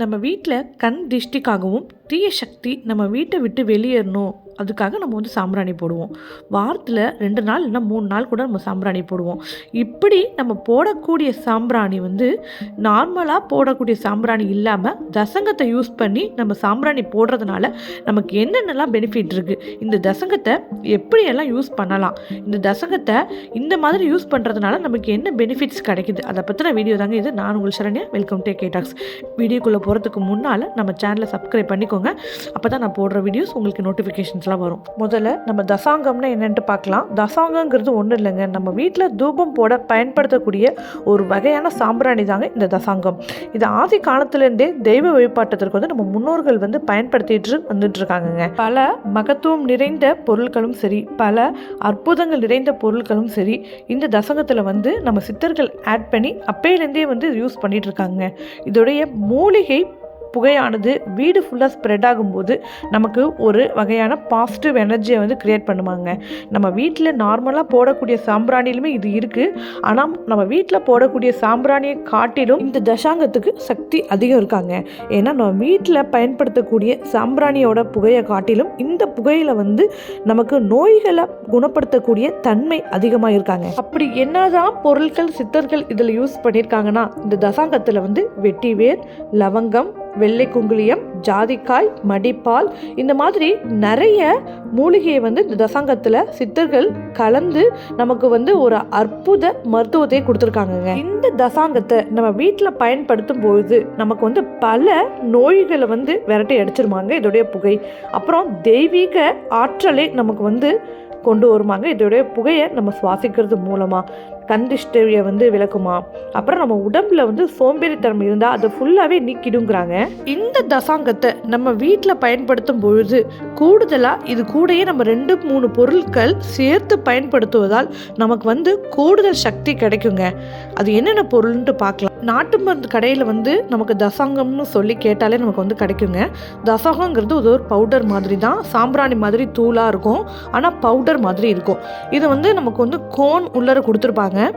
நம்ம வீட்டில் கண் திஷ்டிக்காகவும் தீய சக்தி நம்ம வீட்டை விட்டு வெளியேறணும். அதுக்காக நம்ம வந்து சாம்பிராணி போடுவோம். வாரத்தில் ரெண்டு நாள் இல்லைன்னா மூணு நாள் கூட நம்ம சாம்பிராணி போடுவோம். இப்படி நம்ம போடக்கூடிய சாம்பிராணி வந்து நார்மலாக போடக்கூடிய சாம்பிராணி இல்லாமல் தசங்கத்தை யூஸ் பண்ணி நம்ம சாம்பிராணி போடுறதுனால நமக்கு என்னென்னலாம் பெனிஃபிட் இருக்குது இந்த தசங்கத்தை எப்படியெல்லாம் யூஸ் பண்ணலாம்? இந்த தசங்கத்தை இந்த மாதிரி யூஸ் பண்ணுறதுனால நமக்கு என்ன பெனிஃபிட்ஸ் கிடைக்குது? அதை பற்றின வீடியோ தாங்க இது. நான் உங்கள் சரண்யா வெல்கம் டே கேடாக்ஸ் வீடியோக்குள்ளே போகிறதுக்கு முன்னால் நம்ம சேனலை சப்ஸ்கிரைப் பண்ணிக்கோங்க. அப்போ தான் நான் போடுற வீடியோஸ் உங்களுக்கு நோட்டிஃபிகேஷன்ஸ் நோட்டிஃபிகேஷன்ஸ்லாம் வரும். முதல்ல நம்ம தசாங்கம்னா என்னென்ட்டு பார்க்கலாம். தசாங்கங்கிறது ஒன்றும் இல்லைங்க. நம்ம வீட்டில் தூபம் போட பயன்படுத்தக்கூடிய ஒரு வகையான சாம்பிராணி தாங்க இந்த தசாங்கம். இது ஆதி காலத்துலேருந்தே தெய்வ வழிபாட்டத்திற்கு வந்து நம்ம முன்னோர்கள் வந்து பயன்படுத்திட்டு வந்துட்டு இருக்காங்கங்க பல மகத்துவம் நிறைந்த பொருட்களும் சரி பல அற்புதங்கள் நிறைந்த பொருட்களும் சரி இந்த தசங்கத்தில் வந்து நம்ம சித்தர்கள் ஆட் பண்ணி அப்பையிலேருந்தே வந்து யூஸ் பண்ணிட்டு இருக்காங்க இதோடைய மூலிகை புகையானது வீடு ஃபுல்லாக ஸ்ப்ரெட் ஆகும்போது நமக்கு ஒரு வகையான பாசிட்டிவ் எனர்ஜியை வந்து க்ரியேட் பண்ணுவாங்க நம்ம வீட்டில் நார்மலாக போடக்கூடிய சாம்பிராணியிலுமே இது இருக்குது ஆனால் நம்ம வீட்டில் போடக்கூடிய சாம்பிராணியை காட்டிலும் இந்த தசாங்கத்துக்கு சக்தி அதிகம் இருக்காங்க. ஏன்னா நம்ம வீட்டில் பயன்படுத்தக்கூடிய சாம்பிராணியோட புகையை காட்டிலும் இந்த புகையில் வந்து நமக்கு நோய்களை குணப்படுத்தக்கூடிய தன்மை அதிகமாக இருக்காங்க. அப்படி என்னதான் பொருட்கள் சித்தர்கள் இதில் யூஸ் பண்ணியிருக்காங்கன்னா இந்த தசாங்கத்தில் வந்து வெட்டிவேர் லவங்கம் வெள்ளை குங்குளியம் ஜாதிக்காய் மடிப்பால் இந்த மாதிரி நிறைய மூலிகையை வந்து இந்த தசாங்கத்தில் சித்தர்கள் கலந்து நமக்கு வந்து ஒரு அற்புத மருத்துவத்தை கொடுத்துருக்காங்கங்க. இந்த தசாங்கத்தை நம்ம வீட்டில் பயன்படுத்தும் பொழுது நமக்கு வந்து பல நோய்களை வந்து விரட்டி அடிச்சிருமாங்க இதோடைய புகை. அப்புறம் தெய்வீக ஆற்றலை நமக்கு வந்து கொண்டு வருமாங்க இதோடைய புகையை நம்ம சுவாசிக்கிறது மூலமாக கந்திஷ்டியை வந்து விளக்குமா? அப்புறம் நம்ம உடம்புல வந்து சோம்பேறித்தனம் இருந்தால் அதை ஃபுல்லாகவே நீக்கிடுங்கிறாங்க. இந்த தசாங்கத்தை நம்ம வீட்டில் பயன்படுத்தும் பொழுது கூடுதலாக இது கூடயே நம்ம ரெண்டு மூணு பொருட்கள் சேர்த்து பயன்படுத்துவதால் நமக்கு வந்து கூடுதல் சக்தி கிடைக்குங்க. அது என்னென்ன பொருள்ன்ட்டு பார்க்கலாம். நாட்டு மருந்து கடையில் வந்து நமக்கு தசாங்கம்னு சொல்லி கேட்டாலே நமக்கு வந்து கிடைக்குங்க. தசாங்கங்கிறது இது ஒரு பவுடர் மாதிரி தான் சாம்பிராணி மாதிரி தூளாக இருக்கும். ஆனால் பவுடர் மாதிரி இருக்கும். இது வந்து நமக்கு வந்து கோன் உள்ளர கொடுத்துருப்பாங்க.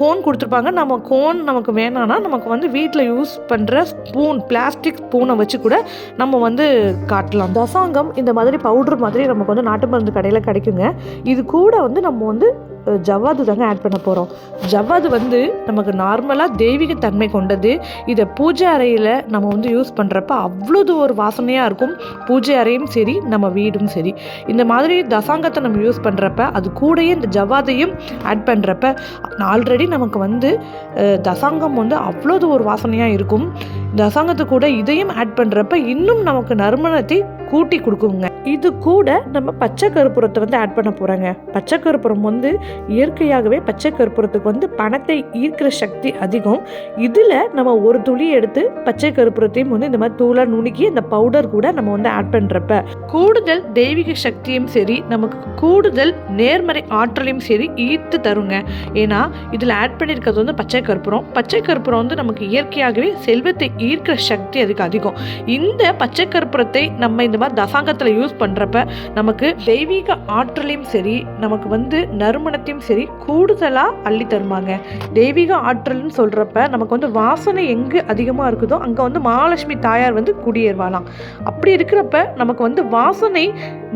கோன் கொடுத்துருப்பாங்க. நம்ம கோன் நமக்கு வேணான்னா நமக்கு வந்து வீட்டில் யூஸ் பண்ணுற ஸ்பூன் பிளாஸ்டிக் ஸ்பூனை வச்சு கூட நம்ம வந்து காட்டலாம். தசாங்கம் இந்த மாதிரி பவுடர் மாதிரி நமக்கு வந்து நாட்டு மருந்து கடையில் கிடைக்குங்க. இது கூட வந்து நம்ம வந்து ஜவ்வாது தாங்க ஆட் பண்ண போகிறோம் ஜவ்வாது வந்து நமக்கு நார்மலாக தெய்வீக தன்மை கொண்டது. இதை பூஜை அறையில் நம்ம வந்து யூஸ் பண்ணுறப்ப அவ்வளோது ஒரு வாசனையாக இருக்கும். பூஜை அறையும் சரி நம்ம வீடும் சரி. இந்த மாதிரி தசாங்கத்தை நம்ம யூஸ் பண்ணுறப்ப அது கூடயே இந்த ஜவ்வாதையும் ஆட் பண்ணுறப்ப ஆல்ரெடி நமக்கு வந்து தசாங்கம் வந்து அவ்வளோது ஒரு வாசனையாக இருக்கும். தசாங்கத்து கூட இதையும் ஆட் பண்ணுறப்ப இன்னும் நமக்கு நறுமணத்தை கூட்டி கொடுக்குங்க. இது கூட நம்ம பச்சை கருப்புரத்தை வந்து ஆட் பண்ண போகிறாங்க பச்சை கருப்புரம் வந்து இயற்கையாகவே பச்சை கருப்புரத்துக்கு வந்து பணத்தை ஈர்க்கிற சக்தி அதிகம். இதில் நம்ம ஒரு துளி எடுத்து பச்சை கருப்புரத்தையும் வந்து இந்த மாதிரி தூளாக நுணுக்கி இந்த பவுடர் கூட நம்ம வந்து ஆட் பண்ணுறப்ப கூடுதல் தெய்வீக சக்தியும் சரி நமக்கு கூடுதல் நேர்மறை ஆற்றலையும் சரி ஈர்த்து தருங்க. ஏன்னா இதில் ஆட் பண்ணியிருக்கிறது வந்து பச்சை கற்பூரம் பச்சை கற்பூரம் வந்து நமக்கு இயற்கையாகவே செல்வத்தை ஈர்க்கிற சக்தி அதுக்கு அதிகம். இந்த பச்சை கற்பூரத்தை நம்ம இந்த மாதிரி தசாங்கத்தில் யூஸ் பண்ணுறப்ப நமக்கு தெய்வீக ஆற்றலையும் சரி நமக்கு வந்து நறுமணத்தையும் சரி கூடுதலாக அள்ளி தருமாங்க. தெய்வீக ஆற்றல்னு சொல்கிறப்ப நமக்கு வந்து வாசனை எங்கே அதிகமாக இருக்குதோ அங்கே வந்து மகாலட்சுமி தாயார் வந்து குடியேறுவாளாம். அப்படி இருக்கிறப்ப நமக்கு வந்து வாசனை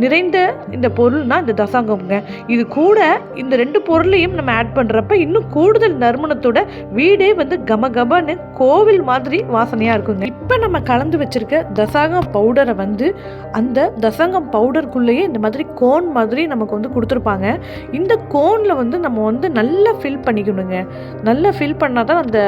நிறைந்த இந்த பொருள்னா இந்த தசாங்கம்ங்க. இது கூட இந்த ரெண்டு பொருளையும் நம்ம ஆட் பண்ணுறப்ப இன்னும் கூடுதல் நறுமணத்தோட வீடே வந்து கம கமன்னு கோவில் மாதிரி வாசனையாக இருக்குங்க. இப்போ நம்ம கலந்து வச்சிருக்க தசாங்கம் பவுடரை வந்து அந்த தசங்கம் பவுடருக்குள்ளேயே இந்த மாதிரி கோன் மாதிரி நமக்கு வந்து கொடுத்துருப்பாங்க. இந்த கோனில் வந்து நம்ம வந்து நல்லா ஃபில் பண்ணிக்கணுங்க. நல்லா ஃபில் பண்ணால் தான் அந்த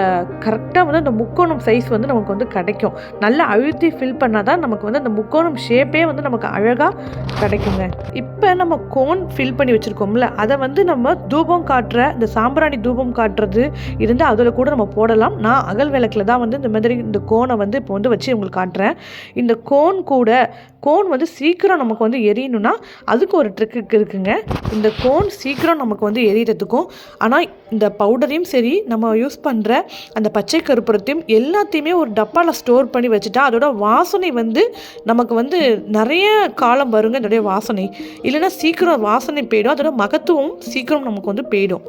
கரெக்டாக வந்து அந்த முக்கோணம் சைஸ் வந்து நமக்கு வந்து கிடைக்கும். நல்லா அழுத்தி ஃபில் பண்ணால் தான் நமக்கு வந்து அந்த முக்கோணம் ஷேப்பே வந்து நமக்கு அழகாக கிடைக்குங்க. இப்போ நம்ம கோன் ஃபில் பண்ணி வச்சுருக்கோம்ல அதை வந்து நம்ம தூபம் காட்டுற இந்த சாம்பிராணி தூபம் காட்டுறது இருந்தால் அதில் கூட நம்ம போடலாம். நான் அகல் விளக்கில் தான் வந்து இந்த மாதிரி இந்த கோனை வந்து இப்போ வந்து வச்சு உங்களுக்கு காட்டுறேன். இந்த கோன் கூட கோன் வந்து சீக்கிரம் நமக்கு வந்து எரியணும்னா அதுக்கு ஒரு ட்ரிக்கு இருக்குங்க. இந்த கோன் சீக்கிரம் நமக்கு வந்து எரியறதுக்கும் ஆனால் இந்த பவுடரையும் சரி நம்ம யூஸ் பண்ணுற அந்த பச்சை கற்பூரத்தையும் எல்லாத்தையுமே ஒரு டப்பாவில் ஸ்டோர் பண்ணி வச்சுட்டா அதோட வாசனை வந்து நமக்கு வந்து நிறைய காலம் வருங்க அதோடைய வாசனை. இல்லைன்னா சீக்கிரம் வாசனை போயிடும் அதோட மகத்துவம் சீக்கிரம் நமக்கு வந்து போயிடும்.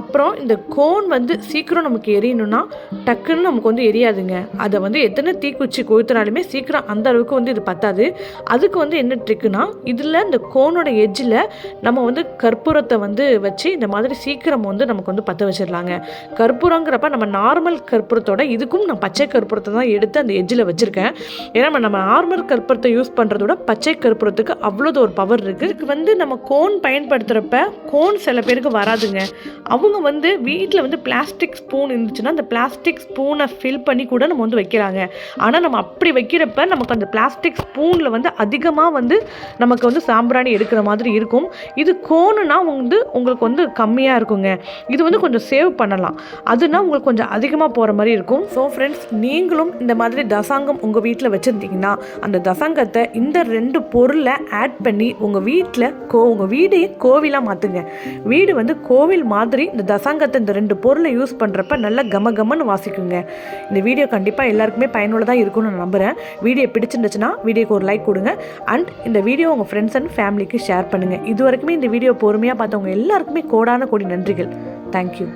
அப்புறம் இந்த கோன் வந்து சீக்கிரம் நமக்கு எரியணும்னா டக்குன்னு நமக்கு வந்து எரியாதுங்க. அதை வந்து எத்தனை தீக்குச்சி கொளுத்துனாலுமே சீக்கிரம் அந்த அளவுக்கு வந்து இது பத்தாது. அதுக்கு வந்து என்ன ட்ரிக்குனா இதில் இந்த கோனோட எஜ்ஜில் நம்ம வந்து கற்பூரத்தை வந்து வச்சு இந்த மாதிரி சீக்கிரம் வந்து நமக்கு வந்து பற்ற வச்சிடலாங்க. கற்பூரங்கிறப்ப நம்ம நார்மல் கற்பூரத்தோட இதுக்கும் நான் பச்சை கற்பூரத்தை தான் எடுத்து அந்த எஜ்ஜில் வச்சுருக்கேன். ஏன்னா நம்ம நார்மல் கற்பூரத்தை யூஸ் பண்ணுறதோட பச்சை கற்பூரத்துக்கு அவ்வளோது ஒரு பவர் இருக்குது இதுக்கு வந்து நம்ம கோன் பயன்படுத்துகிறப்ப கோன் சில பேருக்கு வராதுங்க. அவங்க வந்து வீட்டில் வந்து பிளாஸ்டிக் ஸ்பூன் இருந்துச்சுன்னா அந்த பிளாஸ்டிக் ஸ்பூனை ஃபில் பண்ணி கூட நம்ம வந்து வைக்கிறாங்க ஆனால் நம்ம அப்படி வைக்கிறப்ப நமக்கு அந்த பிளாஸ்டிக் ஸ்பூனில் வந்து அதிகமாக வந்து நமக்கு வந்து சாம்பிராணி எடுக்கிற மாதிரி இருக்கும். இது கோனுனா வந்து உங்களுக்கு வந்து கம்மியாக இருக்குங்க. இது வந்து கொஞ்சம் சேவ் பண்ணலாம். அதுனா உங்களுக்கு கொஞ்சம் அதிகமாக போகிற மாதிரி இருக்கும். ஸோ ஃப்ரெண்ட்ஸ் நீங்களும் இந்த மாதிரி தசாங்கம் உங்கள் வீட்டில் வச்சுருந்தீங்கன்னா அந்த தசாங்கத்தை இந்த ரெண்டு பொருளை ஆட் பண்ணி உங்கள் வீட்டில் கோ உங்கள் வீடையே கோவிலாக மாற்றுங்க வீடு வந்து கோவில் மாதிரி இந்த தசாங்கத்தை இந்த ரெண்டு பொருளை யூஸ் பண்ணுறப்ப நல்லா கம கமன்னு வாசிக்குங்க. இந்த வீடியோ கண்டிப்பாக எல்லாருக்குமே பயனுள்ளதாக இருக்கும்னு நான் நம்புகிறேன் வீடியோ பிடிச்சிருந்துச்சுன்னா வீடியோக்கு ஒரு லைக் கொடுங்க. அண்ட் இந்த வீடியோ உங்கள் ஃப்ரெண்ட்ஸ் அண்ட் ஃபேமிலிக்கு ஷேர் பண்ணுங்கள் இது வரைக்குமே இந்த வீடியோ பொறுமையாக பார்த்தவங்க எல்லாருக்குமே கோடான கோடி நன்றிகள். Thank you